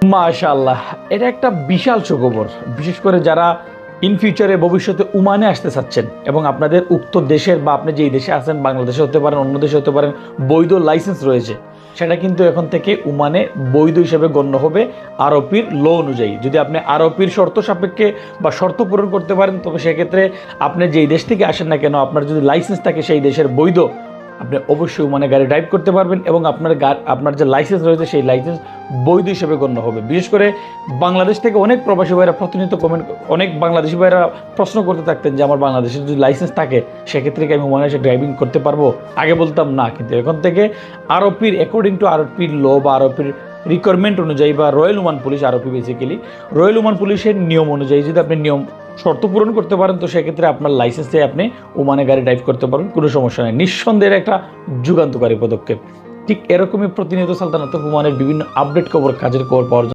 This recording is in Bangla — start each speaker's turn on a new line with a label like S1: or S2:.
S1: মাশাআল্লাহ, এটা একটা বিশাল সুখবর। বিশেষ করে যারা ইন ফিউচারে ভবিষ্যতে উমানে আসতে চাচ্ছেন এবং আপনাদের উক্ত দেশের বা আপনি যেই দেশে আছেন, বাংলাদেশে হতে পারেন, অন্য দেশে হতে পারেন, বৈধ লাইসেন্স রয়েছে। সেটা কিন্তু এখন থেকে উমানে বৈধ হিসেবে গণ্য হবে আরোপির ল অনুযায়ী। যদি আপনি আরোপির শর্ত সাপেক্ষে বা শর্ত পূরণ করতে পারেন, তবে সেক্ষেত্রে আপনি যেই দেশ থেকে আসেন না কেন, আপনার যদি লাইসেন্স থাকে সেই দেশের বৈধ আপনি অবশ্যই উমানে গাড়ি ড্রাইভ করতে পারবেন এবং আপনার আপনার যে লাইসেন্স রয়েছে, সেই লাইসেন্স বৈধ হিসেবে গণ্য হবে। বিশেষ করে বাংলাদেশ থেকে অনেক প্রবাসী ভাইরা প্রতিনিয়ত কমেন্ট অনেক বাংলাদেশি ভাইরা প্রশ্ন করতে থাকতেন যে, আমার বাংলাদেশের যদি লাইসেন্স থাকে, সেক্ষেত্রে কি আমি এসে ড্রাইভিং করতে পারব? আগে বলতাম, না। কিন্তু এখন থেকে আরোপির অ্যাকর্ডিং টু আরোপির ল বা আরোপির রিকোয়ারমেন্ট অনুযায়ী বা রয়্যাল উমান পুলিশ আরোপি বেসিক্যালি রয়্যাল উমান পুলিশের নিয়ম অনুযায়ী যদি আপনি নিয়ম শর্ত পূরণ করতে পারেন, তো সেক্ষেত্রে আপনার লাইসেন্স দিয়ে আপনি ওমানে গাড়ি ড্রাইভ করতে পারবেন, কোনো সমস্যা নেই। নিঃসন্দেহের একটা যুগান্তকারী পদক্ষেপ। ঠিক এরকমই প্রতিনিয়ত সালতানাত ওমানের বিভিন্ন আপডেট খবর, কাজের খবর পাওয়ার